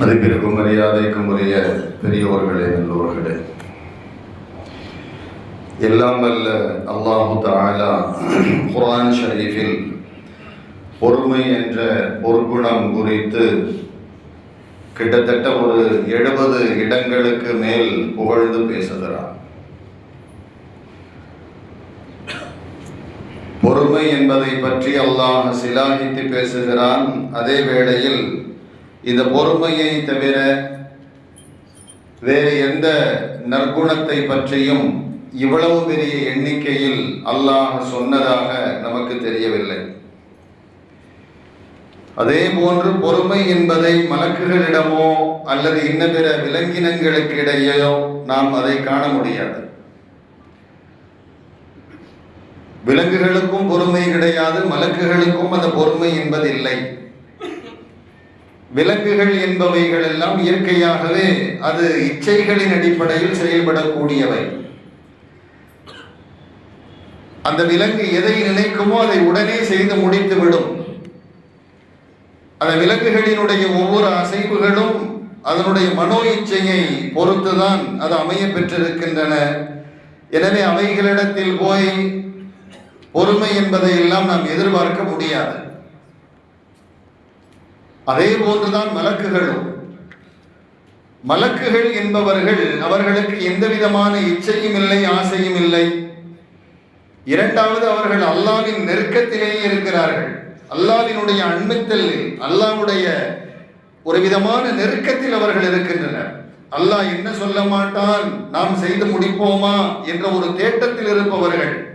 மதிப்பிற்கும் மரியாதைக்கும் உரிய பெரியோர்களே நல்லவர்களே எல்லாம் அல்ல அல்லாஹு தாலா குரான் ஷரீஃபில் பொறுமை என்ற பொறுப்புணம் குறித்து கிட்டத்தட்ட ஒரு எழுபது இடங்களுக்கு மேல் புகழ்ந்து பேசுகிறார் பொறுமை என்பதை பற்றி அல்லாஹ் சிலாகித்து பேசுகிறான். அதே வேளையில் இந்த பொறுமையை தவிர வேறு எந்த நற்குணத்தை பற்றியும் இவ்வளவு பெரிய எண்ணிக்கையில் அல்லாஹ் சொன்னதாக நமக்கு தெரியவில்லை. அதே போன்று பொறுமை என்பதை மலக்குகளிடமோ அல்லது இன்ன பிற விலங்கினங்களுக்கு இடையோ நாம் அதை காண முடியாது. விலங்குகளுக்கும் பொறுமை கிடையாது மலக்குகளுக்கும் அந்த பொறுமை என்பது இல்லை விலங்குகள் என்பவைகள் எல்லாம் இயற்கையாகவே அது இச்சைகளின் அடிப்படையில் செயல்படக்கூடியவை. அந்த விலங்கு எதை நினைக்குமோ அதை உடனே செய்து முடித்து விடும் அந்த விலங்குகளினுடைய ஒவ்வொரு அசைவுகளும் அதனுடைய மனோ இச்சையை பொறுத்துதான் அது அமைய பெற்றிருக்கின்றன. எனவே அவைகளிடத்தில் போய் பொறுமை என்பதை எல்லாம் நாம் எதிர்பார்க்க முடியாது. அதே போன்றுதான் மலக்குகளும். மலக்குகள் என்பவர்கள் அவர்களுக்கு எந்த விதமான இச்சையும் இல்லை ஆசையும் இல்லை இரண்டாவது அவர்கள் அல்லாவின் நெருக்கத்திலேயே இருக்கிறார்கள். அல்லாவினுடைய அண்மித்தல் அல்லாவுடைய ஒரு விதமான நெருக்கத்தில் அவர்கள் இருக்கின்றனர். அல்லாஹ் என்ன சொல்ல மாட்டான்? நாம் செய்து முடிப்போமா? என்ற ஒரு தேட்டத்தில் இருப்பவர்கள்.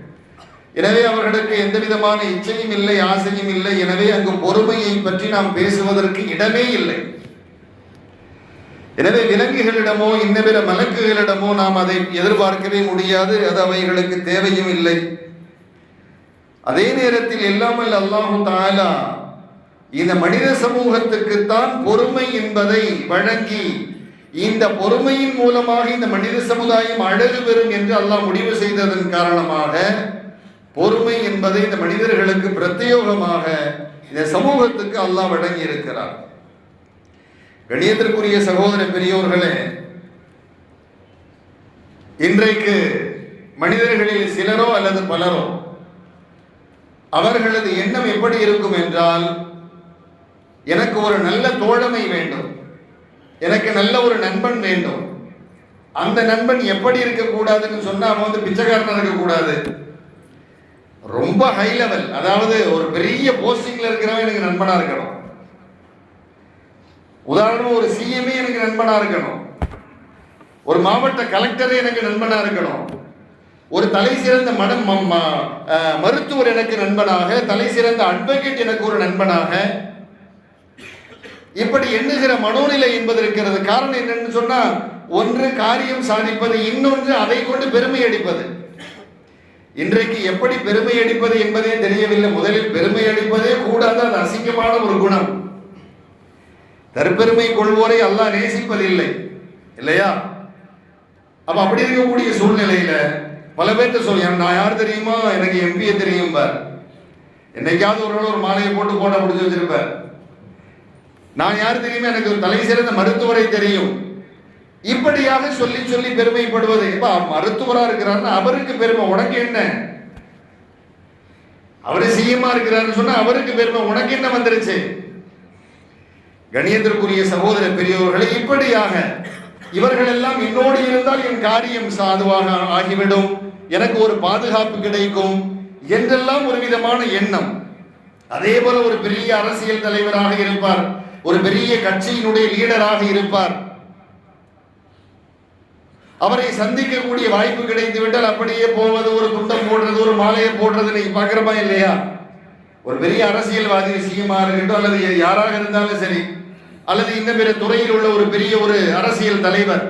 எனவே அவர்களுக்கு எந்த விதமான இச்சையும் இல்லை ஆசையும் இல்லை. எனவே அங்கு பொறுமையை பற்றி நாம் பேசுவதற்கு இடமே இல்லை. எனவே விலங்குகளிடமோ இன்ன பிற மலக்குகளிடமோ நாம் அதை எதிர்பார்க்கவே முடியாது. அது அவைகளுக்கு தேவையும் இல்லை. அதே நேரத்தில் எல்லாமல் அல்லாஹு தாலா இந்த மனித சமூகத்துக்குத்தான் பொறுமை என்பதை வழங்கி இந்த பொறுமையின் மூலமாக இந்த மனித சமுதாயம் அழகு பெறும் என்று அல்லாஹ் முடிவு செய்ததன் காரணமாக பொறுமை என்பதை இந்த மனிதர்களுக்கு பிரத்யோகமாக இந்த சமூகத்துக்கு அல்லாஹ் வழங்கி இருக்கிறார். கணியத்திற்குரிய சகோதர பெரியோர்களே இன்றைக்கு மனிதர்களில் சிலரோ அல்லது பலரோ அவர்களது எண்ணம் எப்படி இருக்கும் என்றால் எனக்கு ஒரு நல்ல தோழமை வேண்டும். எனக்கு நல்ல ஒரு நண்பன் வேண்டும். அந்த நண்பன் எப்படி இருக்கக்கூடாதுன்னு சொன்னால் அவன் வந்து பிச்சைக்காரன் இருக்கக்கூடாது. ரொம்ப ஹை லெவல் அதாவது ஒரு பெரிய போஸ்டிங்ல இருக்கிறவன் எனக்கு நண்பனா இருக்கணும். உதாரணம் ஒரு சிஎம்ஏ எனக்கு நண்பனா இருக்கணும். ஒரு மாவட்ட கலெக்டரே எனக்கு நண்பனா இருக்கணும். ஒரு தலை சிறந்த மடம் மருத்துவர் எனக்கு நண்பனாக தலை சிறந்த அட்வொகேட் எனக்கு ஒரு நண்பனாக. இப்படி எண்ணுகிற மனோநிலை என்பது இருக்கிறது. காரணம் என்னன்னு சொன்னா ஒன்று காரியம் சாதிப்பது இன்னொன்று அதை கொண்டு பெருமை அடிப்பது. இன்றைக்கு எப்படி பெருமை அடிப்பது என்பதே தெரியவில்லை. முதலில் பெருமை அடிப்பதே கூடாத அது அசிங்கமான ஒரு குணம். தற்பெருமை கொள்வோரை அல்லாஹ் நேசிப்பதில்லை. இல்லையா? அப்ப அப்படி இருக்கக்கூடிய சூழ்நிலையில பல பேர்த்த சொல்ல நான் யார் தெரியுமா? எனக்கு எம்பியை தெரியும் பார். என்னைக்காவது ஒரு நாள் ஒரு மாலையை போட்டு போட்டா முடிச்சு வச்சிருப்பார். நான் யார் தெரியுமா? எனக்கு ஒரு தலை சிறந்த மருத்துவரை தெரியும். இப்படியாக சொல்லி சொல்லி பெருமைப்படுவது. மருத்துவரா இருக்கிறாருன்னா அவருக்கு பெருமை. உனக்கு என்ன? அவரு சிஎம்மா இருக்கிறாருன்னு சொன்னா அவருக்கு பெருமை. உனக்கு என்ன வந்துருச்சு? கணியத்திற்குரிய சகோதர பெரியவர்களை இப்படியாக இவர்கள் எல்லாம் என்னோடு இருந்தால் என் காரியம் சாதுவாக ஆகிவிடும். எனக்கு ஒரு பாதுகாப்பு கிடைக்கும் என்றெல்லாம் ஒரு விதமான எண்ணம். அதே போல ஒரு பெரிய அரசியல் தலைவராக இருப்பார். ஒரு பெரிய கட்சியினுடைய லீடராக இருப்பார். அவரை சந்திக்கக்கூடிய வாய்ப்பு கிடைத்து விட்டால் அப்படியே போவது ஒரு துண்டம் போடுறது ஒரு மாலையை போடுறது நீங்க பாக்குறமா இல்லையா? ஒரு பெரிய அரசியல்வாதி சிஎம்மா இருக்கட்டும் அல்லது யாராக இருந்தாலும் சரி அல்லது இந்த பிற துறையில் உள்ள ஒரு பெரிய ஒரு அரசியல் தலைவர்.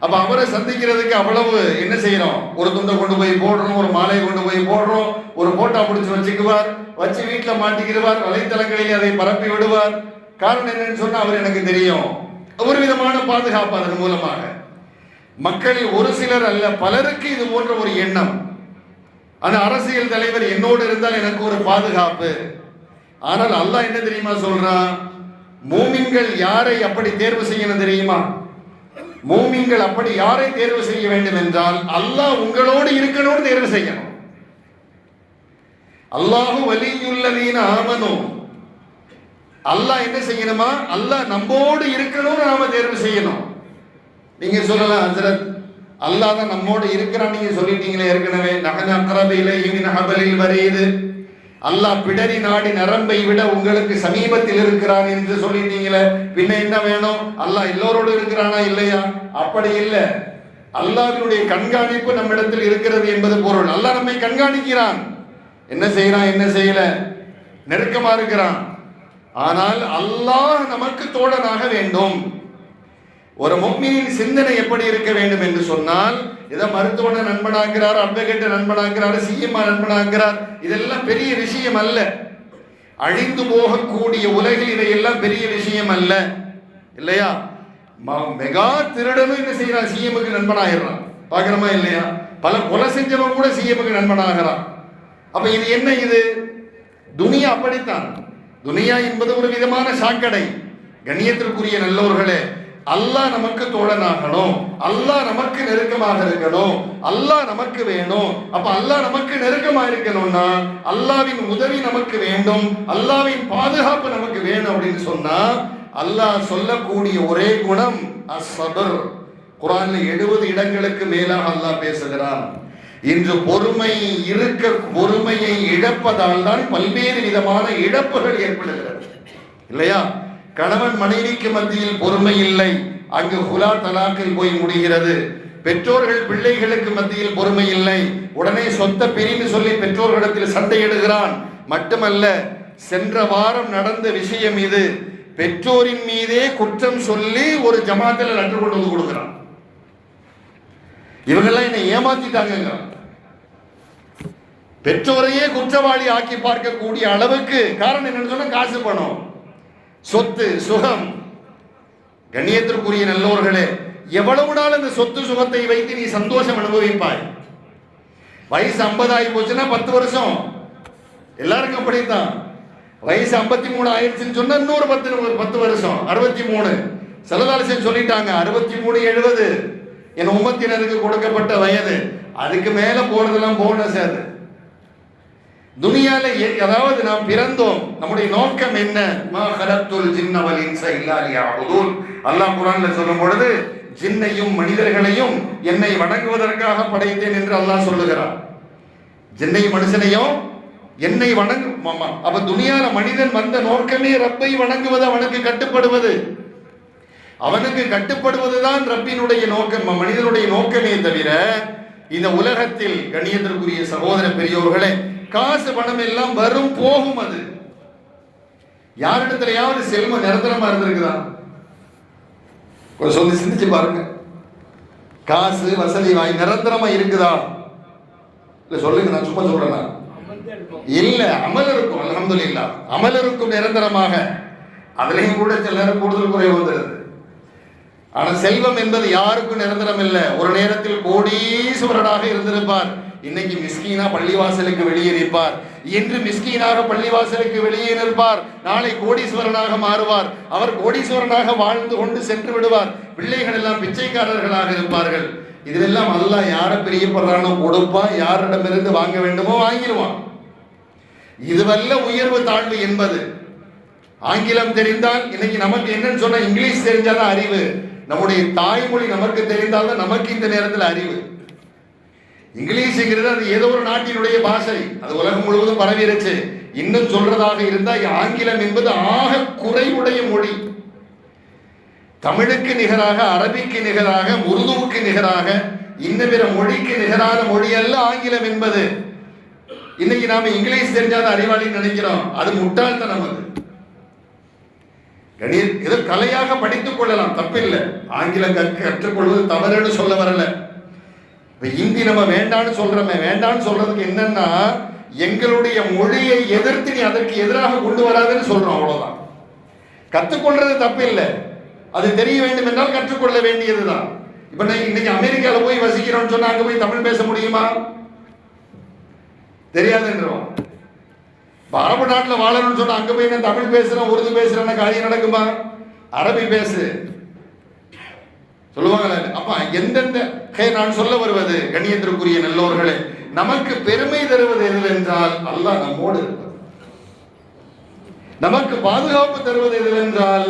அப்ப அவரை சந்திக்கிறதுக்கு அவ்வளவு என்ன செய்யறோம் ஒரு துண்டை கொண்டு போய் போடுறோம் ஒரு மாலையை கொண்டு போய் போடுறோம் ஒரு போட்டா பிடிச்சு வச்சுக்குவார் வச்சு வீட்டில் மாட்டிக்கிடுவார் வலைத்தளங்களில் அதை பரப்பி விடுவார். காரணம் என்னன்னு சொன்னா அவர் எனக்கு தெரியும். ஒரு விதமான பாதுகாப்பு அதன் மூலமாக. மக்களில் ஒரு சிலர் அல்ல பலருக்கு இது போன்ற ஒரு எண்ணம். அந்த அரசியல் தலைவர் என்னோடு இருந்தால் எனக்கு ஒரு பாதுகாப்பு. ஆனால் அல்லாஹ் என்ன தெரியுமா சொல்றான்? மூமின்கள் யாரை அப்படி தேர்வு செய்யணும் தெரியுமா? மூமின்கள் அப்படி யாரை தேர்வு செய்ய வேண்டும் என்றால் அல்லாஹ் உங்களோடு இருக்கணும்னு தேர்வு செய்யணும். அல்லாஹு வலியுள்ளதீன ஆமனும் அல்லாஹ் என்ன செய்யணுமா? அல்லாஹ் நம்மோடு இருக்கணும்னு நாம தேர்வு செய்யணும். நீங்க சொல்லலாம் ஹசரத். அல்லாஹ் தான் இருக்கிறான் நீங்க சொல்லிட்டீங்களே ஏற்கனவே. நகன அக்கரபையில இவன் ஹபலில் வரையுது அல்லாஹ் பிடரி நாடி நரம்பை விட உங்களுக்கு சமீபத்தில் இருக்கிறான் என்று சொல்லிட்டீங்களே. பின்ன என்ன வேணும்? அல்லாஹ் எல்லோரோடு இருக்கிறானா இல்லையா? அப்படி இல்லை. அல்லாஹினுடைய கண்காணிப்பு நம்மிடத்தில் இருக்கிறது என்பது பொருள். அல்லாஹ் நம்மை கண்காணிக்கிறான். என்ன செய்யறான் என்ன செய்யல? நெருக்கமா இருக்கிறான். ஆனால் அல்லாஹ் நமக்கு தோழனாக வேண்டும். ஒரு முக்மீனின் சிந்தனை எப்படி இருக்க வேண்டும் என்று சொன்னால் இதை மருத்துவனை நண்பனாகிறார் அட்வொகேட்டை நண்பனாகிறார் சிஎம்மா நண்பனாகிறார் இதெல்லாம் பெரிய விஷயம் அல்ல. அழிந்து போகக்கூடிய உலகில் இதையெல்லாம் பெரிய விஷயம் அல்ல. இல்லையா? ம- மெகா திருடனும் என்ன செய்யறான் சிஎம்முக்கு நண்பனாகிறான் பார்க்குறோமா இல்லையா? பல கொலை செஞ்சவன் கூட சிஎம்முக்கு நண்பனாகிறான். அப்ப இது என்ன இது? துனியா அப்படித்தான். துனியா என்பது ஒரு விதமான சாக்கடை. கண்ணியத்திற்குரிய நல்லோர்களே அல்லாஹ் நமக்கு தோழனாகணும். அல்லாஹ் நமக்கு நெருக்கமாக இருக்கணும். அல்லாஹ் நமக்கு வேணும். அப்ப அல்லாஹ் நமக்கு நெருக்கமா இருக்கணும்னா அல்லாவின் உதவி நமக்கு வேண்டும். அல்லாவின் பாதுகாப்பு நமக்கு வேணும் அப்படின்னு சொன்னா அல்லாஹ் சொல்லக்கூடிய ஒரே குணம் அசபர் குரான்ல எழுபது இடங்களுக்கு மேலாக அல்லாஹ் பேசுகிறான். இன்று பொறுமை இருக்க பொறுமையை இழப்பதால் தான் பல்வேறு விதமான இழப்புகள் ஏற்படுகிறது. இல்லையா? கணவன் மனைவிக்கு மத்தியில் பொறுமை இல்லை. அங்கு ஹுலா தலாக்கில் போய் முடிகிறது. பெற்றோர்கள் பிள்ளைகளுக்கு மத்தியில் பொறுமை இல்லை. உடனே சொத்த பிரின்னு சொல்லி பெற்றோர்களிடத்தில் சண்டையிடுகிறான் மட்டுமல்ல சென்ற வாரம் நடந்த விஷயம் இது. பெற்றோரின் மீதே குற்றம் சொல்லி ஒரு ஜமாத்தில் நன்று கொண்டு வந்து கொடுக்கிறான். இவங்கெல்லாம் என்னை ஏமாத்திட்டாங்க பெற்றோரையே குற்றவாளி ஆக்கி பார்க்கக்கூடிய அளவுக்கு காரணம் என்னன்னு சொன்னா காசு பணம். சொத்து சுகம். கண்ணியத்திற்குரிய நல்லோர்களே எவ்வளவு நாள் அந்த சொத்து சுகத்தை வைத்து நீ சந்தோஷம் அனுபவிப்பாய்? வயசு 50 ஆகி போச்சுன்னா பத்து வருஷம். எல்லாருக்கும் அப்படித்தான். வயசு 53 மூணு ஆயிடுச்சுன்னு சொன்னா இன்னொரு பத்து பத்து வருஷம். அறுபத்தி மூணு செலதாலசன் சொல்லிட்டாங்க அறுபத்தி மூணு எழுபது. என் உம்மத்தினருக்கு கொடுக்கப்பட்ட வயது. அதுக்கு மேல போறதெல்லாம் போனஸ் அது. துனியால அதாவது நாம் பிறந்தோம் நம்முடைய நோக்கம் என்ன? மா கலத்துல் ஜின்னவல் இன்ச இல்லா அல்லாஹ் குரான்ல சொல்லும் பொழுது ஜின்னையும் மனிதர்களையும் என்னை வணங்குவதற்காக படைத்தேன் என்று அல்லாஹ் சொல்லுகிறார் ஜின்னையும் மனுஷனையும் என்னை வணங்கு ஆமா. அப்ப துணியால மனிதன் வந்த நோக்கமே ரப்பை வணங்குவது அவனுக்கு கட்டுப்படுவது. அவனுக்கு கட்டுப்படுவதுதான் ரப்பினுடைய நோக்கம். மனிதனுடைய நோக்கமே தவிர இந்த உலகத்தில் கணியத்திற்குரிய சகோதர பெரியோர்களே காசு பணம் எல்லாம் வரும் போகும் அது. யாரிடத்துலயாவது செல்வம் நிரந்தரமா இருந்திருக்குதா? கொஞ்சம் சொல்லி சிந்திச்சு பாருங்க. காசு வசதி வாய் நிரந்தரமா இருக்குதா? இல்ல சொல்லுங்க நான் சும்மா சொல்றேன்? இல்ல அமல் இருக்கும் அல்ஹம்துலில்லாஹ் அமல் இருக்கும் நிரந்தரமாக. அதுலயும் கூட சில நேரம் கூடுதல் குறைவு வந்துடுது. ஆனா செல்வம் என்பது யாருக்கும் நிரந்தரம் இல்லை. ஒரு நேரத்தில் கோடீஸ்வரனாக இருந்திருப்பார். இன்னைக்கு மிஸ்கீனா பள்ளிவாசலுக்கு வெளியே நிற்பார். இன்று மிஸ்கீனாக பள்ளிவாசலுக்கு வெளியே நிற்பார். நாளை கோடீஸ்வரனாக மாறுவார். அவர் கோடீஸ்வரனாக வாழ்ந்து கொண்டு சென்று விடுவார். பிள்ளைகள் எல்லாம் பிச்சைக்காரர்களாக இருப்பார்கள். இதெல்லாம் அல்லாஹ் யாரை பிரியப்படுறானோ கொடுப்பான் யாரிடமிருந்து வாங்க வேண்டுமோ வாங்கிடுவான். இதுவல்ல உயர்வு தாழ்வு என்பது. ஆங்கிலம் தெரிந்தால் இன்னைக்கு நமக்கு என்னன்னு சொன்னா இங்கிலீஷ் தெரிஞ்சாதான் அறிவு. நம்முடைய தாய்மொழி நமக்கு தெரிந்தால்தான் நமக்கு இந்த நேரத்தில் அறிவு. இங்கிலீஷுங்கிறது அது ஏதோ ஒரு நாட்டினுடைய பாஷை. அது உலகம் முழுவதும் பரவிருச்சு. இன்னும் சொல்றதாக இருந்தா ஆங்கிலம் என்பது ஆக குறைவுடைய மொழி. தமிழுக்கு நிகராக அரபிக்கு நிகராக உருதுவுக்கு நிகராக இன்ன பிற மொழிக்கு நிகரான மொழி அல்ல ஆங்கிலம் என்பது. இன்னைக்கு நாம இங்கிலீஷ் தெரிஞ்சாத அறிவாளின்னு நினைக்கிறோம். அது முட்டாள்தனம் அது. கணீர் ஏதோ கலையாக படித்துக் கொள்ளலாம். தப்பில்லை. ஆங்கிலம் கற்றுக்கொள்வது தவறுன்னு சொல்ல வரல. இப்போ ஹிந்தி நம்ம வேண்டான்னு சொல்கிறோமே வேண்டான்னு சொல்றதுக்கு என்னன்னா எங்களுடைய மொழியை எதிர்த்து நீ அதற்கு எதிராக கொண்டு வராதுன்னு சொல்றோம் அவ்வளோதான் கற்றுக்கொள்றது தப்பு இல்லை அது தெரிய வேண்டும் என்றால் கற்றுக்கொள்ள வேண்டியதுதான். இப்போ நான் இன்னைக்கு அமெரிக்காவில் போய் வசிக்கிறோம்னு சொன்னால் அங்கே போய் தமிழ் பேச முடியுமா? தெரியாதுன்றோம். இப்ப அரபு வாழணும்னு சொன்னால் அங்கே போய் நான் தமிழ் பேசுகிறேன் உருது பேசுகிறேன்னு காரியம் நடக்குமா? அரபி பேசு. சொல்லுவாங்களே அப்பா எந்தெந்த ஹே நான் சொல்ல வருவது கண்ணியத்திற்குரிய நல்லோர்களே நமக்கு பெருமை தருவது எதுவென்றால் அல்லாஹ் நம்மோடு இருப்பது நமக்கு பாதுகாப்பு தருவது எதுவென்றால்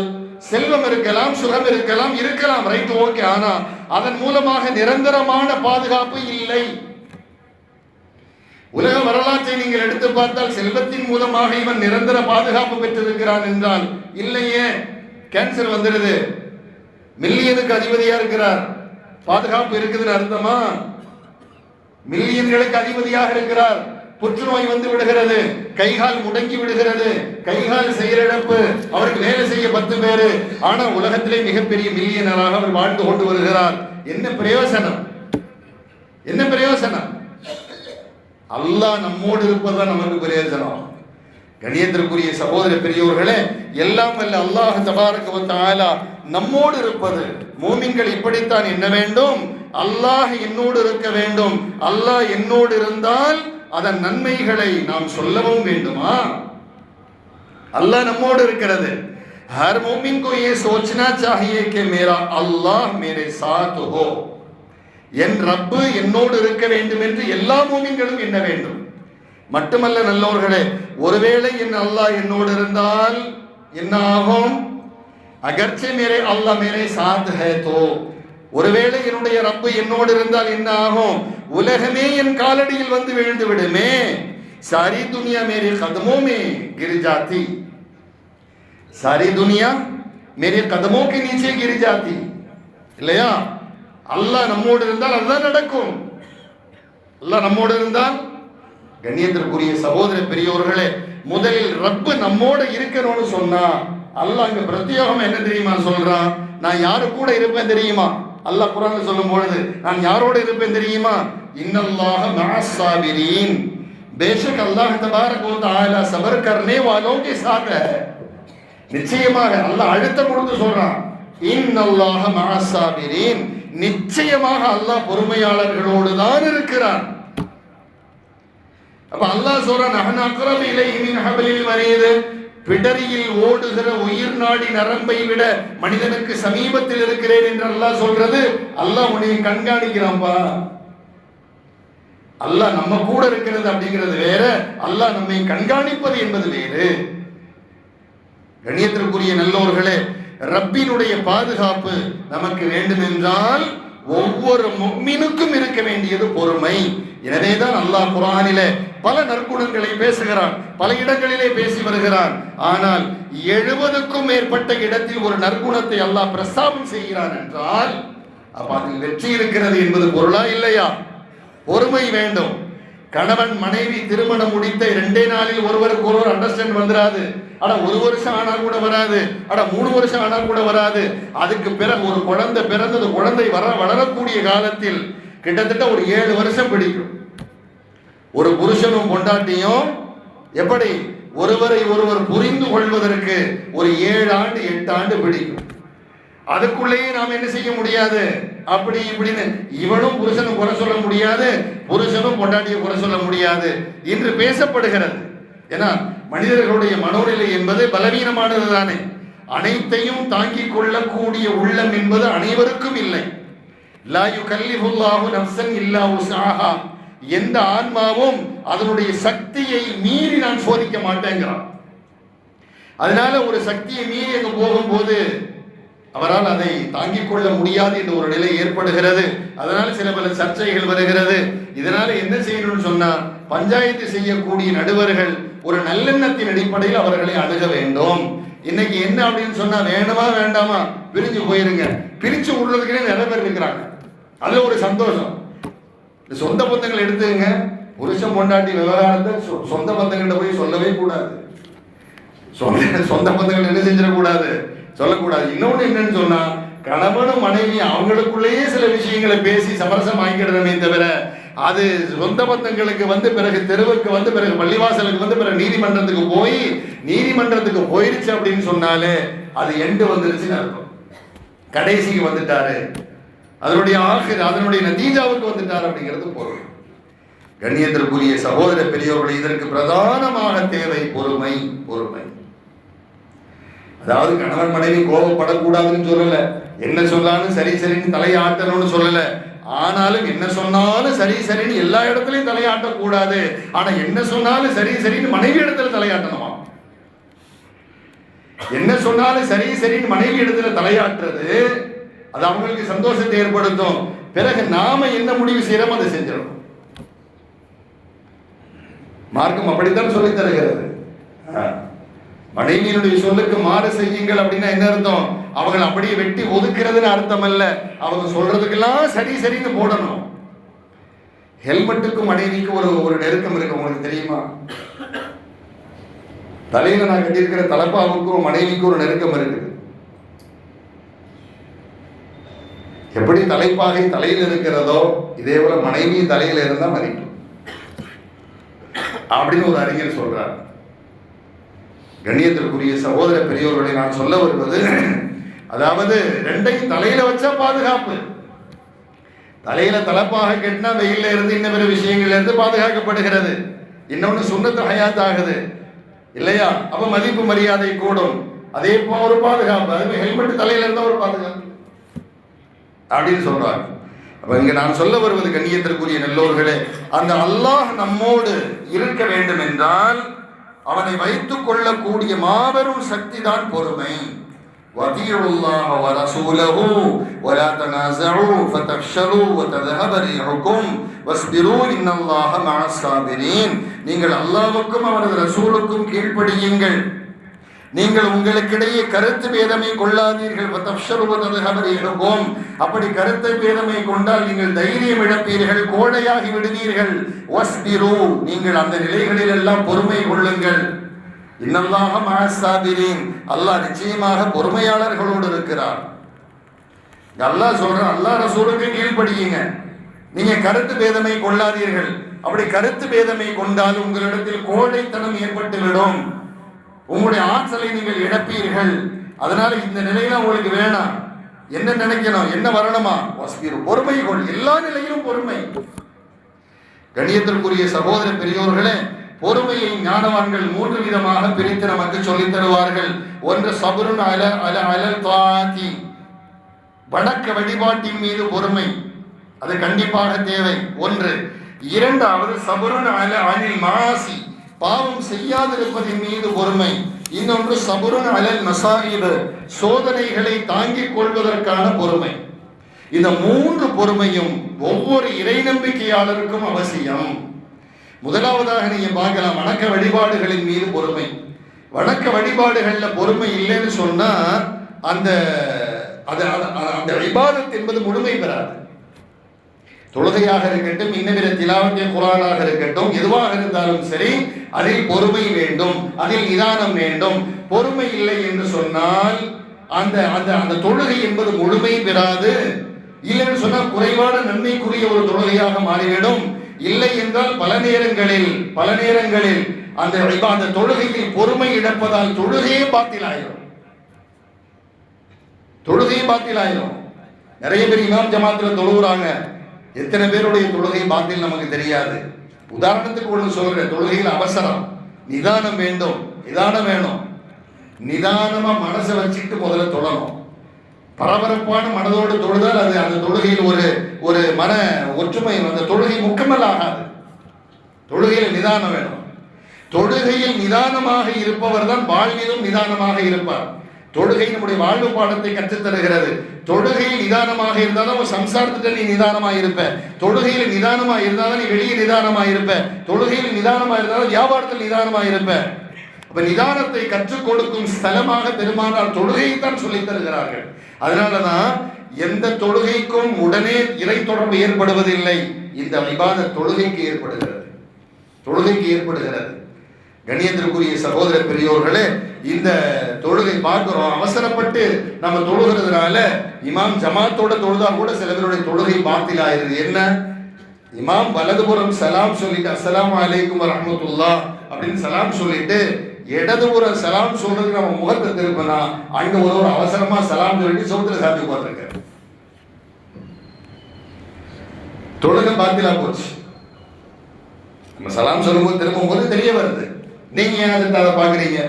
செல்வம் இருக்கலாம் சுகம் இருக்கலாம் இருக்கலாம் ரைட் ஓகே ஆனா அதன் மூலமாக நிரந்தரமான பாதுகாப்பு இல்லை. உலக வரலாற்றை நீங்கள் எடுத்து பார்த்தால் செல்வத்தின் மூலமாக இவன் நிரந்தர பாதுகாப்பு பெற்றிருக்கிறான் என்றால் இல்லையே கேன்சர் வந்துடுது. மில்லியனுக்கு அதிபதியா இருக்கிறார். பாதுகாப்பு இருக்குதுன்னு அர்த்தமா? மில்லியன்களுக்கு அதிபதியாக இருக்கிறார். புற்றுநோய் வந்து விடுகிறது. கைகால் முடங்கி விடுகிறது. கைகால் செயலிழப்பு அவருக்கு வேலை செய்ய பத்து பேரு. ஆனா உலகத்திலே மிகப்பெரிய மில்லியனராக அவர் வாழ்ந்து கொண்டு வருகிறார். என்ன பிரயோசனம்? என்ன பிரயோசனம்? அல்லாஹ் நம்மோடு இருப்பதுதான் நமக்கு பிரயோஜனம். கணியத்திற்குரிய சகோதர பெரியோர்களே எல்லாம் வல்ல அல்லாஹ் தபாரக வ தஆலா நம்மோடு இருப்பது மூமின்கள் இப்படித்தான் என்ன வேண்டும் அல்லாஹ் என்னோடு இருக்க வேண்டும் அல்லாஹ் என்னோடு இருந்தால் அதன் நன்மைகளை நாம் சொல்லவும் வேண்டுமா अल्लाह நம்மோடு இருக்கிறது हर मोमिन को ये सोचना चाहिए कि मेरा अल्लाह मेरे साथ हो என் ரப்பு என்னோடு இருக்க வேண்டும் என்று எல்லா மூமின்களும் எண்ண வேண்டும் மட்டுமல்ல நல்லோர்களே ஒருவேளை என் அல்லாஹ் என்னோடு இருந்தால் என்ன ஆகும் அகர்ச்சே மேரே அல்லாஹ் மேரே சாத் ஹே தோ ஒருவேளை என்னுடைய ரப்பு என்னோடு இருந்தால் என்ன ஆகும் உலகமே என் காலடியில் வந்து விழுந்து விடுமே சாரி துனியா மேரே கதமோ மே गिर जाती सारी दुनिया मेरे कदमों के नीचे गिर जाती இல்லையா அல்லாஹ் நம்மோடு இருந்தால் அதுதான் நடக்கும் அல்லாஹ் நம்மோடு இருந்தால் கண்ணியத்திற்குரிய சகோதர பெரியோர்களே முதலில் ரப்பு நம்மோடு இருக்கணும்னு சொன்னா அல்லாஹ் இங்க பிரத்யேகமா என்ன தெரியுமா சொல்றான் நான் யாரு கூட இருப்பேன் தெரியுமா அல்லாஹ் குரான்ல சொல்லும் பொழுது நான் யாரோட இருப்பேன் தெரியுமா இன்னல்லாஹ மஅஸ்ஸாபிரீன் बेशक अल्लाह तबारक व तआला सबर करने वालों के साथ है நிச்சயமாக அல்லாஹ் அழுத்தம் கொடுத்து சொல்றான் இன்னல்லாஹ மஅஸ்ஸாபிரீன் நிச்சயமாக அல்லாஹ் பொறுமையாளர்களோடு தான் இருக்கிறான் அப்ப அல்லாஹ் சொல்றான் நஹன் அக்ரபு இலைஹி மின் ஹப்லில் வரீது பிடரியில் ஓடுகிற உயிர் நாடி நரம்பை விட மனிதனுக்கு சமீபத்தில் இருக்கிறேன் என்று அல்லாஹ் சொல்றது அல்லாஹ் உன்னை கண்காணிக்கிறான்பா. அல்லாஹ் நம்ம கூட இருக்கிறது அப்படிங்கிறது வேற அல்லாஹ் நம்மை கண்காணிப்பது என்பது வேறு. கணியத்திற்குரிய நல்லோர்களே ரப்பினுடைய பாதுகாப்பு நமக்கு வேண்டும் என்றால் ஒவ்வொரு முக்மினுக்கும் இருக்க வேண்டியது பொறுமை. எனவேதான் அல்லாஹ் குரானிலே பல நற்குணங்களை பேசுகிறான் பல இடங்களிலே பேசி வருகிறான். ஆனால் எழுபதுக்கும் மேற்பட்ட இடத்தில் ஒரு நற்குணத்தை அல்லாஹ் பிரஸ்தாபம் செய்கிறான் என்றால் அப்ப அதில் வெற்றி இருக்கிறது என்பது பொருளா இல்லையா? பொறுமை வேண்டும். கணவன் மனைவி திருமணம் முடித்த இரண்டே நாளில் ஒருவருக்கு ஒருவர் அண்டர்ஸ்டாண்ட் வந்துராது. ஆனா ஒரு வருஷம் ஆனா கூட வராது. ஆனா மூணு வருஷம் ஆனா கூட வராது. அதுக்கு பிறகு ஒரு குழந்தை பிறந்தது குழந்தை வர வளரக்கூடிய காலத்தில் கிட்டத்தட்ட ஒரு ஏழு வருஷம் பிடிக்கும். ஒரு புருஷனும் பொண்டாட்டியும் எப்படி? ஒருவரை ஒருவர் புரிந்து கொள்வதற்கு ஒரு ஏழு ஆண்டு எட்டு ஆண்டு பிடிக்கும். அதுக்குள்ளேயே நாம் என்ன செய்ய முடியாது? அப்படி இப்படின்னு இவனும் புருஷனும் குறை சொல்ல முடியாது புருஷனும் பொண்டாட்டியை குறை சொல்ல முடியாது என்று பேசப்படுகிறது. ஏன்னா மனிதர்களுடைய மனோநிலை என்பது பலவீனமானது தானே அனைத்தையும் தாங்கிக் கொள்ளக்கூடிய உள்ளம் என்பது அனைவருக்கும் இல்லை. லா யுகல்லிஃபுல்லாஹு நம்சன் இல்லா உஸ்ஆஹா. எந்த ஆன்மாவும் அதனுடைய சக்தியை மீறி நான் சோதிக்க மாட்டேங்கிறான். அதனால ஒரு சக்தியை மீறி அங்கு போகும்போது அவரால் அதை தாங்கிக் கொள்ள முடியாது என்ற ஒரு நிலை ஏற்படுகிறது. அதனால சில பல சர்ச்சைகள் வருகிறது. இதனால என்ன செய்யணும்னு சொன்னா பஞ்சாயத்து செய்யக்கூடிய நடுவர்கள் ஒரு நல்லெண்ணத்தின் அடிப்படையில் அவர்களை அணுக வேண்டும். இன்னைக்கு என்ன அப்படின்னு சொன்னா வேணுமா வேண்டாமா பிரிஞ்சு போயிருங்க. பிரிச்சு விடுறதுக்குன்னு நிறைய பேர் இருக்கிறாங்க. அது ஒரு சந்தோஷம். சொந்த பந்தங்கள் எடுத்துங்க புருஷன் பொண்டாட்டி விவகாரத்தை சொ- சொந்த பந்தங்கள்ட்ட போய் சொல்லவே கூடாது. சொந்த சொந்த பந்தங்கள் என்ன செஞ்சிடக்கூடாது? சொல்லக்கூடாது. இன்னொன்று என்னன்னு சொன்னா கணவனும் மனைவி அவங்களுக்குள்ளேயே சில விஷயங்களை பேசி சமரசம் வாங்கிக்கிடணுமே தவிர அது சொந்த பந்தங்களுக்கு வந்து பிறகு தெருவுக்கு வந்து பிறகு பள்ளிவாசலுக்கு வந்து பிறகு நீதிமன்றத்துக்கு போய் நீதிமன்றத்துக்கு போயிருச்சு அப்படின்னு சொன்னாலே அது எண்டு வந்துருச்சுன்னு அர்த்தம். கடைசிக்கு வந்துட்டாரு. அதனுடைய ஆசிரியர் அதனுடைய நதீஜாவுக்கு வந்துட்டார் அப்படிங்கிறது பொருள். கண்ணியத்திற்குரிய சகோதர பெரியவர்கள் இதற்கு பிரதானமாக தேவை பொறுமை பொறுமை. அதாவது கணவன் மனைவி கோபப்படக்கூடாதுன்னு சொல்லல. என்ன சொன்னாலும் சரி சரின்னு தலையாட்டணும்னு சொல்லல. ஆனாலும் என்ன சொன்னாலும் சரி சரின்னு எல்லா இடத்துலயும் தலையாட்டக்கூடாது. ஆனா என்ன சொன்னாலும் சரி சரின்னு மனைவி இடத்துல தலையாட்டணுமா? என்ன சொன்னாலும் சரி சரின்னு மனைவி இடத்துல தலையாட்டுறது அது அவங்களுக்கு சந்தோஷத்தை ஏற்படுத்தும். பிறகு நாம என்ன முடிவு செய்யறோமோ அதை செஞ்சிடணும். மார்க்கம் அப்படித்தான் சொல்லித் தருகிறது. ஆ. மனைவியினுடைய சொல்லுக்கு மாறு செய்யுங்கள் அப்படின்னா என்ன அர்த்தம்? அவங்களை அப்படியே வெட்டி ஒதுக்குறதுன்னு அர்த்தம் அல்ல அவங்க சொல்றதுக்கெல்லாம் சரி சரின்னு போடணும். ஹெல்மெட்டுக்கும் மனைவிக்கும் ஒரு ஒரு நெருக்கம் இருக்கு. உங்களுக்கு தெரியுமா? தலையில நான் கட்டியிருக்கிற தலப்பாவுக்கும் மனைவிக்கும் ஒரு நெருக்கம் இருக்குது எப்படி தலைப்பாகை தலையில் இருக்கிறதோ இதே போல மனைவி தலையில் இருந்தால் மதிப்பு அப்படின்னு ஒரு அறிஞர் சொல்றார். கண்ணியத்திற்குரிய சகோதர பெரியோர்களை நான் சொல்ல வருவது அதாவது ரெண்டையும் தலையில வச்சா பாதுகாப்பு. தலையில தலைப்பாக கட்டினா வெயில்ல இருந்து இன்ன பிற விஷயங்கள்ல இருந்து பாதுகாக்கப்படுகிறது. இன்னொன்னு சுண்ணத்து ஹயாத் ஆகுது இல்லையா? அப்ப மதிப்பு மரியாதை கூடும். அதே போல ஒரு பாதுகாப்பு. அது ஹெல்மெட் தலையில இருந்தா ஒரு பாதுகாப்பு. அப்படின்னு சொல்றாங்க அப்ப இங்க நான் சொல்ல வருவது கண்ணியத்திற்குரிய நல்லோர்களே அந்த அல்லாஹ் நம்மோடு இருக்க வேண்டும் என்றால் அவனை வைத்துக் கொள்ளக்கூடிய மாபெரும் சக்தி தான் பொறுமை وَأَطِيعُوا اللَّهَ وَرَسُولَهُ وَلَا تَنَازَعُوا فَتَفْشَلُوا وَتَذْهَبَ رِيحُكُمْ وَاصْبِرُوا إِنَّ اللَّهَ مَعَ الصَّابِرِينَ நீங்கள் அல்லாஹ்வுக்கும் அவரது ரசூலுக்கும் கீழ்ப்படியுங்கள் நீங்கள் உங்களுக்கிடையே கருத்து பேதமை கொள்ளாதீர்கள். அப்படி கருத்து பேதமை கொண்டால் நீங்கள் தைரியம் இழப்பீர்கள் கோடையாகி விடுவீர்கள். நீங்கள் அந்த நிலைகளில் எல்லாம் பொறுமை கொள்ளுங்கள். இன்னல்லாக மகாசாபிரின் அல்லாஹ் நிச்சயமாக பொறுமையாளர்களோடு இருக்கிறார். அல்லாஹ் சொல்றான் அல்லாஹ் ரசூலுக்கு கீழ்படியுங்க நீங்க கருத்து பேதமை கொள்ளாதீர்கள். அப்படி கருத்து பேதமை கொண்டால் உங்களிடத்தில் கோடைத்தனம் ஏற்பட்டுவிடும். உங்களுடைய ஆற்றலை நீங்கள் இழப்பீர்கள். அதனால இந்த நிலையில உங்களுக்கு வேணாம். என்ன நினைக்கணும்? என்ன வரணுமா? வஸ்பீர் பொறுமை கொள். எல்லா நிலையிலும் பொறுமை. கணியத்திற்குரிய சகோதர பெரியோர்களே பொறுமையை ஞானவான்கள் மூன்று விதமாக பிரித்து நமக்கு சொல்லித் தருவார்கள். ஒன்று சபருன் அல அல அலல் தாத்தி வடக்க வழிபாட்டின் மீது பொறுமை. அது கண்டிப்பாக தேவை. ஒன்று இரண்டாவது சபருன் அல அனில் மாசி. பாவம் செய்யாதிருப்பதின் மீது பொறுமை இன்னொன்று சபுரன் அலல் மசாயிது சோதனைகளை தாங்கிக் கொள்வதற்கான பொறுமை. இந்த மூன்று பொறுமையும் ஒவ்வொரு இறை நம்பிக்கையாளருக்கும் அவசியம். முதலாவதாக நீங்க பார்க்கலாம் வணக்க வழிபாடுகளின் மீது பொறுமை. வணக்க வழிபாடுகள்ல பொறுமை இல்லைன்னு சொன்னா அந்த அது அந்த இபாதத் என்பது முழுமை பெறாது. தொழுகையாக இருக்கட்டும் இன்னவிர திலாவத்திய குரானாக இருக்கட்டும் எதுவாக இருந்தாலும் சரி அதில் பொறுமை வேண்டும் அதில் நிதானம் வேண்டும். பொறுமை இல்லை என்று சொன்னால் அந்த அந்த அந்த தொழுகை என்பது முழுமை பெறாது. இல்லைன்னு சொன்னால் குறைவான நன்மைக்குரிய ஒரு தொழுகையாக மாறிவிடும். இல்லை என்றால் பல நேரங்களில் பல நேரங்களில் அந்த அந்த தொழுகையில் பொறுமை இழப்பதால் தொழுகையே பாத்திலாயிரும். தொழுகையும் பாத்திலாயிரும். நிறைய பேர் இமாம் ஜமாத்துல தொழுகிறாங்க எத்தனை பேருடைய தொழுகை பாத்தில் நமக்கு தெரியாது. உதாரணத்துக்கு ஒன்று சொல்கிறேன் தொழுகையில் அவசரம். நிதானம் வேண்டும். நிதானம் வேணும். நிதானமாக மனசை வச்சுக்கிட்டு முதல்ல தொழணும் பரபரப்பான மனதோடு தொழுதால் அது அந்த தொழுகையில் ஒரு ஒரு மன ஒற்றுமை அந்த தொழுகை முக்கமல் ஆகாது. தொழுகையில் நிதானம் வேணும். தொழுகையில் நிதானமாக இருப்பவர் தான் வாழ்விலும் நிதானமாக இருப்பார். தொழுகை நம்முடைய வாழ்வு பாடத்தை கற்றுத் தருகிறது தொழுகையில் நிதானமாக இருந்தாலும் நம்ம சம்சாரத்திட்ட நீ நிதானமாக இருப்ப. தொழுகையில் நிதானமாக இருந்தாலும் நீ வெளியே நிதானமாக இருப்ப. தொழுகையில் நிதானமாக இருந்தாலும் வியாபாரத்தில் நிதானமாக இருப்ப. அப்ப நிதானத்தை கற்றுக் கொடுக்கும் ஸ்தலமாக பெருமானார் தொழுகையை தான் சொல்லித் தருகிறார்கள். அதனாலதான் எந்த தொழுகைக்கும் உடனே இறை தொடர்பு ஏற்படுவதில்லை. இந்த விவாத தொழுகைக்கு ஏற்படுகிறது. தொழுகைக்கு ஏற்படுகிறது. கணியத்திற்குரிய சகோதர பெரியோர்களே இந்த தொழுகை பார்க்கிறோம். அவசரப்பட்டு நம்ம தொழுகிறதுனால இமாம் ஜமாத்தோட தொழுதா கூட சில பேருடைய தொழுகை பாத்திலாயிருது என்ன? இமாம் வலதுபுறம் சலாம் சொல்லிட்டு அஸ்லாம் அலைக்கும் வரஹ்மத்துல்லாஹ் அப்படின்னு சலாம் சொல்லிட்டு இடதுபுறம் சலாம் சொல்றதுக்கு நம்ம முகத்தை திருப்பினா அங்க ஒரு ஒரு அவசரமா சலாம் சொல்லிட்டு சவுத்துல சாத்தி போட்டிருக்காரு தொழுகை பாத்திலா போச்சு. நம்ம சலாம் சொல்லும்போது திரும்பும்போது தெரிய வருது. நீங்க ஏன் அதை அதை பார்க்குறீங்க?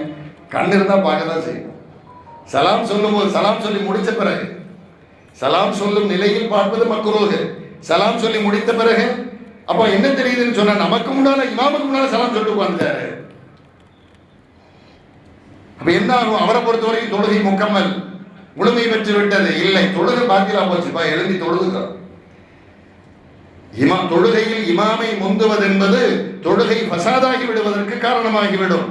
கண்ணு இருந்தால் பார்க்க தான் செய்யும். சலாம் சொல்லும்போது சலாம் சொல்லி முடித்த பிறகு சலாம் சொல்லும் நிலையில் பார்ப்பது மக்குரோகு சலாம் சொல்லி முடித்த பிறகு அப்போ என்ன தெரியுதுன்னு சொன்னா நமக்கு முன்னால இமாமுக்கு முன்னால சலாம் சொல்லிட்டு உட்கார்ந்தாரு அப்ப என்ன ஆகும்? அவரை பொறுத்தவரைக்கும் தொழுகை முக்கம்மல். முழுமை பெற்று விட்டது இல்லை. தொழுகை பாத்திலா போச்சுப்பா எழுதி தொழுதுக்கிறோம் இமா தொழுகையில் இமாமை முந்துவது என்பது தொழுகை ஃபசாதாகி விடுவதற்கு காரணமாகிவிடும்.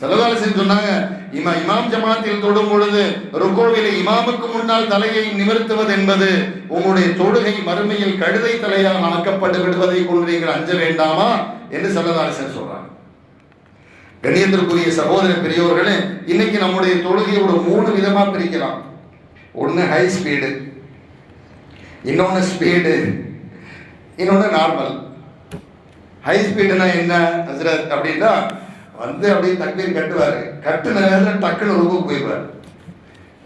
செலவாலசன் சொன்னாங்க இமா இமாம் ஜமாத்தில் தொடும் பொழுது ருக்கோவிலே இமாமுக்கு முன்னால் தலையை நிமிர்த்துவது என்பது உங்களுடைய தொழுகை மறுமையில் கழுதை தலையாக ஆக்கப்பட்டு விடுவதை கொண்டு நீங்கள் அஞ்ச வேண்டாமா? என்று செல்லதாலசன் சொல்றாங்க. கணியத்திற்குரிய சகோதர பெரியோர்களே இன்னைக்கு நம்முடைய தொழுகையோட மூணு விதமா பிரிக்கலாம். ஒன்று ஹை ஸ்பீடு இன்னொன்று ஸ்பீடு இன்னொன்று நார்மல் ஹை ஸ்பீடுனா என்ன ஹசரத் அப்படின்னா வந்து அப்படியே தக்பீர் கட்டுவார். கட்டுன நேரத்தில் டக்குன்னு ருக்கு போயிடுவார்.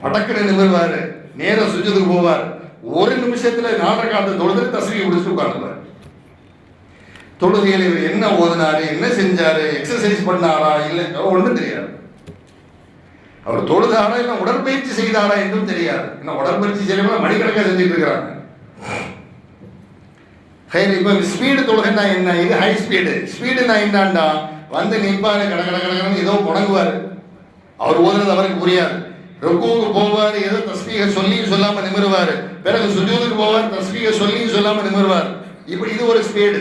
படக்குன்னு நிமிர்வார். நேரம் சுஜத்துக்கு போவார். ஒரு நிமிஷத்தில் நாலரை காலத்தை தொழுது தசரியை முடிச்சு உட்காந்துருவார் தொழுகையில் இவர் என்ன ஓதினாரு என்ன செஞ்சாரு எக்ஸசைஸ் பண்ணாரா இல்லை ஒன்றும் தெரியாது. அவர் தொழுதாரா இல்லை உடற்பயிற்சி செய்தாரா என்றும் தெரியாது. என்ன உடற்பயிற்சி செய்யலாம் மணிக்கணக்காக செஞ்சுட்டு இருக்கிறாங்க. சரி இப்போ ஸ்பீடு தொழுகைன்னா என்ன? இது ஹை ஸ்பீடு ஸ்பீடுனா என்னண்டா? வந்து நிற்பாரு கட கட கடகடன்னு ஏதோ முடங்குவார். அவர் ஓதுனது அவருக்கு புரியாது. ரொக்கூக்கு போவார் ஏதோ தஸ்மீக சொல்லியும் சொல்லாம நிமிருவார். பிறகு சுஜூதுக்கு போவார் தஸ்மீக சொல்லியும் சொல்லாம நிமிருவார். இப்படி இது ஒரு ஸ்பீடு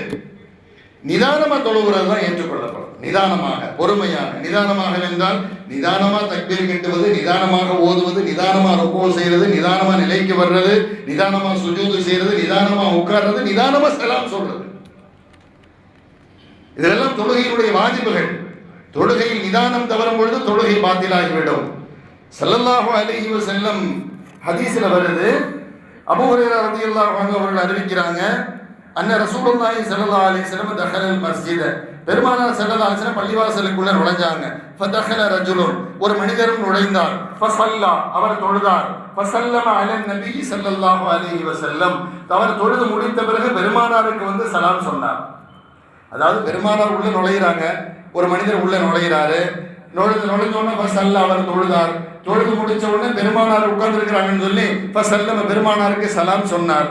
நிதானமாக தொழுகிறது தான் ஏற்றுக்கொள்ளப்படும். நிதானமாக பொறுமையாக. நிதானமாக என்றால் நிதானமாக தக்பீர் கட்டுவது நிதானமாக ஓதுவது நிதானமாக ருக்கோ செய்யறது நிதானமாக நிலைக்கு வர்றது நிதானமாக சுஜூது செய்யறது நிதானமாக உட்கார்றது நிதானமாக செலாம் சொல்றது. இதெல்லாம் தொழுகையினுடைய வாஜிபுகள். தொழுகையில் நிதானம் தவறும் பொழுது தொழுகை பாத்திலாகிவிடும். ஸல்லல்லாஹு அலைஹி செல்லம் ஹதீஸ்ல வருது. அபூ ஹுரைரா ரலியல்லாஹு அவர்கள் அறிவிக்கிறாங்க அன்ன ரசூலுல்லாஹி ஸல்லல்லாஹு அலைஹி வஸல்லம் தஹலல் மஸ்ஜித. பெருமானார் ஸல்லல்லாஹு பள்ளிவாசலுக்குள்ள நுழைஞ்சாங்க. ஃபதஹல ரஜுலுன் ஒரு மனிதரும் நுழைந்தார். ஃபசல்லா அவர் தொழுதார். ஃபசல்லம அலன் நபி ஸல்லல்லாஹு அலைஹி வஸல்லம். அவர் தொழுது முடித்த பிறகு பெருமானாருக்கு வந்து சலாம் சொன்னார். அதாவது பெருமானார் உள்ள நுழையிறாங்க. ஒரு மனிதர் உள்ள நுழையிறாரு. நுழைந்து நுழைஞ்ச உடனே ஃபர்ஸ்ட் அவர் தொழுதார். தொழுது முடிச்ச உடனே பெருமானார் உட்கார்ந்துருக்கிறாங்கன்னு சொல்லி ஃபசல்லம பெருமானாருக்கு சலாம் சொன்னார்.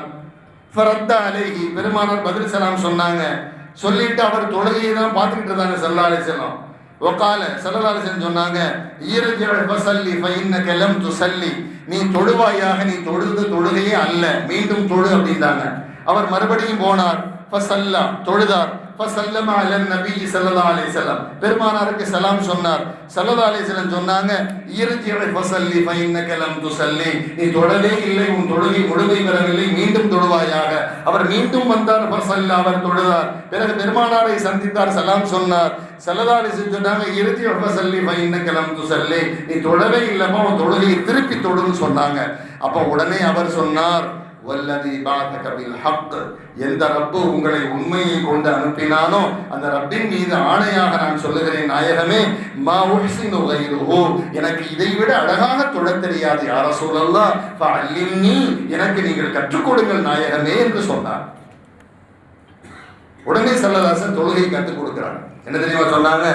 ஃபரத்த அலைஹி பெருமானார் பதில் சலாம் சொன்னாங்க. சொல்லிட்டு அவர் தொழுகையை தான் பார்த்துக்கிட்டு இருந்தாங்க செல்லாலே செல்லம் ஒக்கால சல்லா செல்லம் சொன்னாங்க ஈரஜல் ஃபசல்லி ஃபைன்னக துசல்லி நீ தொழுவாயாக நீ தொழுது தொழுகையே அல்ல மீண்டும் தொழு அப்படின்றாங்க அவர் மறுபடியும் போனார் ஃபசல்லா தொழுதார். ஃபசல்லம அலன் நபி ஸல்லல்லாஹு அலைஹி பெருமானாருக்கு சலாம் சொன்னார். சல்லதா அலைஹி வஸல்லம் சொன்னாங்க ஈரஜிய ஃபசல்லி ஃபைன்னக கலம் துசல்லி நீ தொடவே இல்லை உன் தொழுகை முழுமை பெறவில்லை மீண்டும் தொழுவாயாக. அவர் மீண்டும் வந்தார் ஃபசல்ல அவர் தொழுதார். பிறகு பெருமானாரை சந்தித்தார் சலாம் சொன்னார். சல்லதா அலைஹி சொன்னாங்க ஈரஜிய ஃபசல்லி ஃபைன்னக கலம் துசல்லி நீ தொடவே இல்லைப்பா உன் தொழுகையை திருப்பி தொடுன்னு சொன்னாங்க. அப்போ உடனே அவர் சொன்னார் வல்லதி பாத்தக பில் ஹக் எந்த ரப்பு உங்களை உண்மையை கொண்டு அனுப்பினானோ அந்த ரப்பின் மீது ஆணையாக நான் சொல்லுகிறேன் நாயகமே மா உஹ்சினு கைருஹு. எனக்கு இதை விட அழகாக தொழத் தெரியாது யார சூழல்லா ஃபஅல்லிம்னி எனக்கு நீங்கள் கற்றுக் கொடுங்கள் நாயகமே என்று சொன்னார். உடனே சல்லதாசன் தொழுகை கற்றுக் கொடுக்கிறாங்க என்ன தெரியுமா சொன்னாங்க?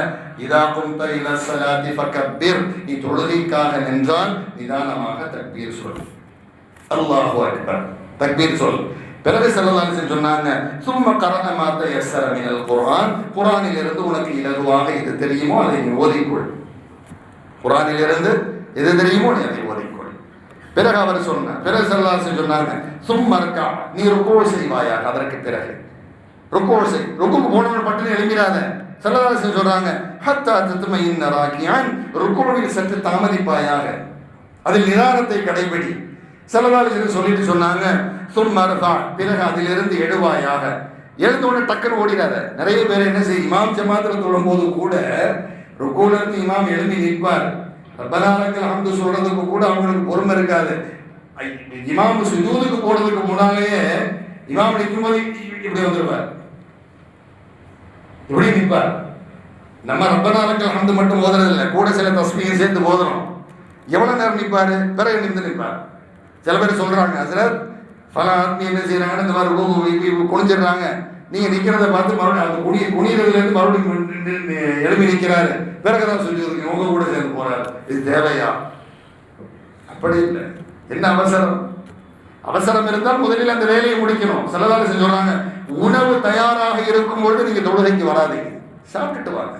இதா கும்த இல சலாத்தி ஃபக்கபிர் நீ தொழுகைக்காக நின்றால் நிதானமாக தக்பீர் சொல் அல்லாஹு அக்பர். தக்பீர் சொல். பிறகு செல்லலான்னு சொன்னாங்க சும்மா கரண மாத்த எஸ்ஸர மினல் குர்ஆன். இருந்து உனக்கு இலகுவாக எது தெரியுமோ அதை நீ ஓதிக்கொள். குர்ஆனில் இருந்து எது தெரியுமோ நீ அதை ஓதிக்கொள். பிறகு அவர் சொன்னார் பிறகு செல்லலான்னு சொன்னாங்க சும்மர்க்கா நீ ருக்கோ செய்வாயாக அதற்கு பிறகு ருக்கோ செய் ருக்கு போனவன் பட்டுன்னு எழுப்பிடாத செல்லலாசன் சொல்றாங்க ஹத்தா தத்துமை இன்னராக்கியான் ருக்கோவில் சற்று தாமதிப்பாயாக அதில் நிதானத்தை கடைபிடி. செலவாளிகள் சொல்லிட்டு சொன்னாங்க சும்மர்தா பிறகு அதிலிருந்து எழுவாயாக. எழுந்த உடனே டக்குன்னு ஓடிடாத நிறைய பேர் என்ன செய்யும் இமாம் ஜமாத்தில் தொழும் போது கூட ருக்கோல இருந்து இமாம் எழுதி நிற்பார். ரப்பனாலங்கள் அஹம்து சொல்றதுக்கு கூட அவங்களுக்கு பொறுமை இருக்காது. இமாம் சுஜூதுக்கு போறதுக்கு முன்னாலேயே இமாம் நிற்கும்போது இப்படி வந்துடுவார் இப்படி நிற்பார். நம்ம ரப்பனாலங்கள் அஹம்து மட்டும் ஓதுறதில்லை கூட சில தஸ்மியும் சேர்ந்து ஓதுறோம் எவ்வளவு நேரம் நிற்பாரு? பிறகு நின்று நிற்பார். சில பேர் சொல்கிறாங்க ஹசரத் பல ஆத்மீ என்ன செய்யறாங்கன்னு இந்த மாதிரி ரூபு குனிஞ்சிடுறாங்க நீங்கள் நிற்கிறத பார்த்து மறுபடியும் அந்த குனி குனிறதுல மறுபடியும் எழுப்பி நிற்கிறாரு பிறகு தான் சொல்லியிருக்கீங்க உங்கள் கூட சேர்ந்து போகிறாரு இது தேவையா? அப்படி இல்லை. என்ன அவசரம்? அவசரம் இருந்தால் முதலில் அந்த வேலையை முடிக்கணும். சிலதால சொல்றாங்க உணவு தயாராக இருக்கும் பொழுது நீங்க தொழுகைக்கு வராதீங்க. சாப்பிட்டுட்டு வாங்க.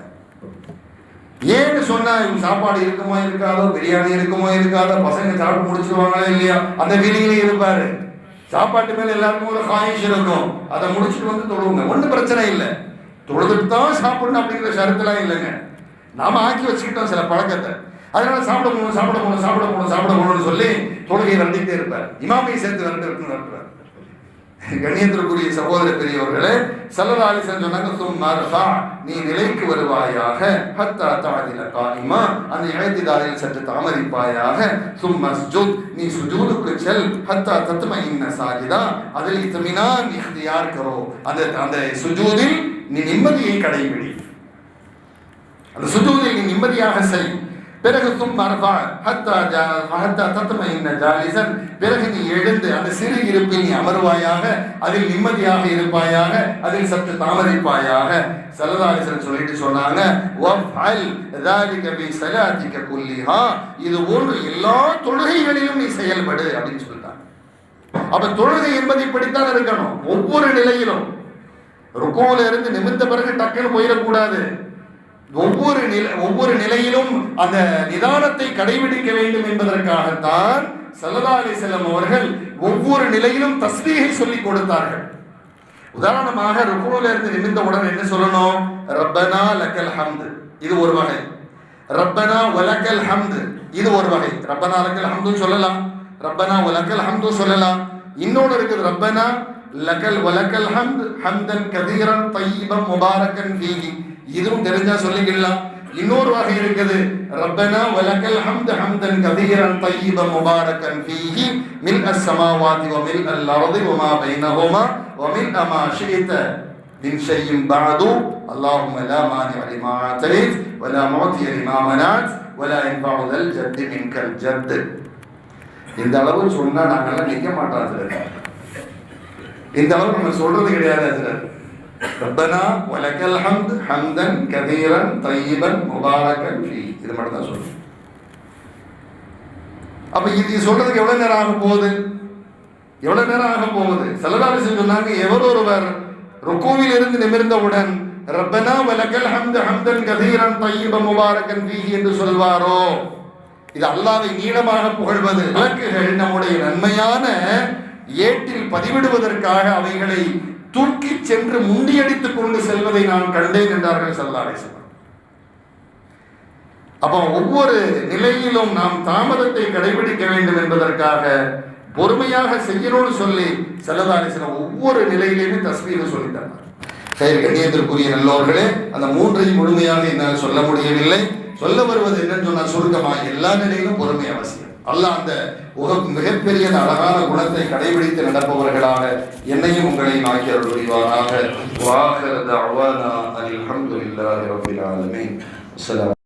ஏன்னு சொன்னா இவங்க சாப்பாடு இருக்குமா இருக்காதோ பிரியாணி இருக்குமோ இருக்காதோ பசங்க சாப்பிட்டு முடிச்சிருவாங்களா இல்லையா அந்த ஃபீலிங்லயே இருப்பாரு. சாப்பாட்டு மேல எல்லாருக்கும் ஒரு காயிஷ் இருக்கும். அதை முடிச்சுட்டு வந்து தொழுவுங்க. ஒன்றும் பிரச்சனை இல்லை. தொழுதுட்டு தான் சாப்பிடணும் அப்படிங்கிற சரத்துலாம் இல்லைங்க. நாம ஆக்கி வச்சுக்கிட்டோம் சில பழக்கத்தை. அதனால சாப்பிட போகணும் சாப்பிட போகணும் சாப்பிட போகணும் சாப்பிட போகணும்னு சொல்லி தொழுகையை நடத்திட்டே இருப்பார். இமாமையை சேர்த்து நடந்து நடத்துறாரு கணியத்திற்குரிய சகோதர பெரியவர்களே சல்லல்லா சென்ற சொன்னாங்க சும்மா நீ நிலைக்கு வருவாயாக ஹத்தா தாதில காலிமா அந்த இழைத்திதாரில் சற்று தாமதிப்பாயாக சும்மா சுஜூத் நீ சுஜூதுக்கு செல் ஹத்தா தத்தும இன்ன சாஜிதா அதில் இத்தமினான் யார் கரோ. அந்த அந்த சுஜூதில் நீ நிம்மதியை கடைபிடி. அந்த சுஜூதில் நீ நிம்மதியாக செல். பிறகு தும் மரபா ஹத்தா ஹத்தா தத்துமை என்ன ஜாலிசன். பிறகு நீ எழுந்து அந்த சிறு இருப்பில் நீ அமர்வாயாக அதில் நிம்மதியாக இருப்பாயாக அதில் சற்று தாமதிப்பாயாக. சலதாலிசன் சொல்லிட்டு சொன்னாங்க இது ஒன்று எல்லா தொழுகைகளிலும் நீ செயல்படு அப்படின்னு சொல்லிட்டாங்க. அப்ப தொழுகை என்பது இப்படித்தான் இருக்கணும் ஒவ்வொரு நிலையிலும். ருக்கோல இருந்து நிமித்த பிறகு டக்குன்னு போயிடக்கூடாது. ஒவ்வொரு நிலை ஒவ்வொரு நிலையிலும் அந்த நிதானத்தை கடைபிடிக்க வேண்டும் என்பதற்காகத்தான் சல்லதா அலி செல்லம் அவர்கள் ஒவ்வொரு நிலையிலும் தஸ்பீகை சொல்லிக் கொடுத்தார்கள். உதாரணமாக ருக்குல இருந்து நிமிர்ந்தவுடன் என்ன சொல்லணும்? ரப்பனா லக்கல் ஹம்து. இது ஒரு வகை. ரப்பனா வலக்கல் ஹம்து. இது ஒரு வகை. ரப்பனா லக்கல் ஹம்து சொல்லலாம். ரப்பனா வலக்கல் ஹம்து சொல்லலாம். இன்னொன்று இருக்குது ரப்பனா லக்கல் வலக்கல் ஹம்து. ஹம்தன் கதீரன் தையிபம் முபாரக்கன் ஃபீஹி. இதுவும் தெரிஞ்சா சொல்லிக்கலாம் இன்னொரு வகை இருக்குது. ரப்பனா வலக்கல் ஹம்த ஹம்தன் கதீரன் தய்யிப முபாரக்கன் ஃபீஹி மில் அஸ்ஸமாவாதி வ மில் அல் அர்தி வ மா பைனஹுமா வ மில் அமா ஷிஇத من شيء بعد மா لا مانع لما اعطيت அலி معطي لما منعت ولا ينفع ذا الجد منك الجد இந்த அளவு சொன்னா நாங்கெல்லாம் நிற்க மாட்டோம் இந்த அளவு நம்ம சொல்றது கிடையாது அதில். ரப்பனா வலக்கல் ஹம்த் ஹம்தன் கதீரன் தையிபன் முபாரகன் ஃபீ இது மட்டும் தான் சொல்லுவேன் அப்ப இது சொல்றதுக்கு எவ்வளவு நேரம் ஆக போகுது? எவ்வளவு நேரம் ஆக போகுது? செல்லதாலிசன் சொன்னாங்க எவர் ஒருவர் ருக்குவில் இருந்து நிமிர்ந்தவுடன் ரப்பனா வலக்கல் ஹம்து ஹம்தன் கதீரன் தையிப முபாரகன் ஃபீஹி என்று சொல்வாரோ? இது அல்லாவை நீளமாக புகழ்வது விளக்குகள் நம்முடைய நன்மையான ஏற்றில் பதிவிடுவதற்காக அவைகளை தூக்கி சென்று முண்டியடித்துக் கொண்டு செல்வதை நான் கண்டேன் என்றார்கள் சல்லாலேசன் அப்போ ஒவ்வொரு நிலையிலும் நாம் தாமதத்தை கடைபிடிக்க வேண்டும் என்பதற்காக பொறுமையாக செய்யணும்னு சொல்லி செல்லதாரிசனம் ஒவ்வொரு நிலையிலையுமே தஸ்மீக சொல்லி சரி கண்ணியத்திற்குரிய நல்லோர்களே அந்த மூன்றையும் முழுமையாக என்னால் சொல்ல முடியவில்லை. சொல்ல வருவது என்னன்னு சொன்னால் சுருக்கமா எல்லா நிலையிலும் பொறுமை அவசியம். அல்லாஹ் அந்த உக மிகப்பெரிய அழகான குணத்தை கடைபிடித்து நடப்பவர்களாக என்னையும் உங்களையும் ஆக்கி அருள் புரிவாராக வாஹர் தஅவானா அல்ஹம்துலில்லாஹி ரப்பில் ஆலமீன்.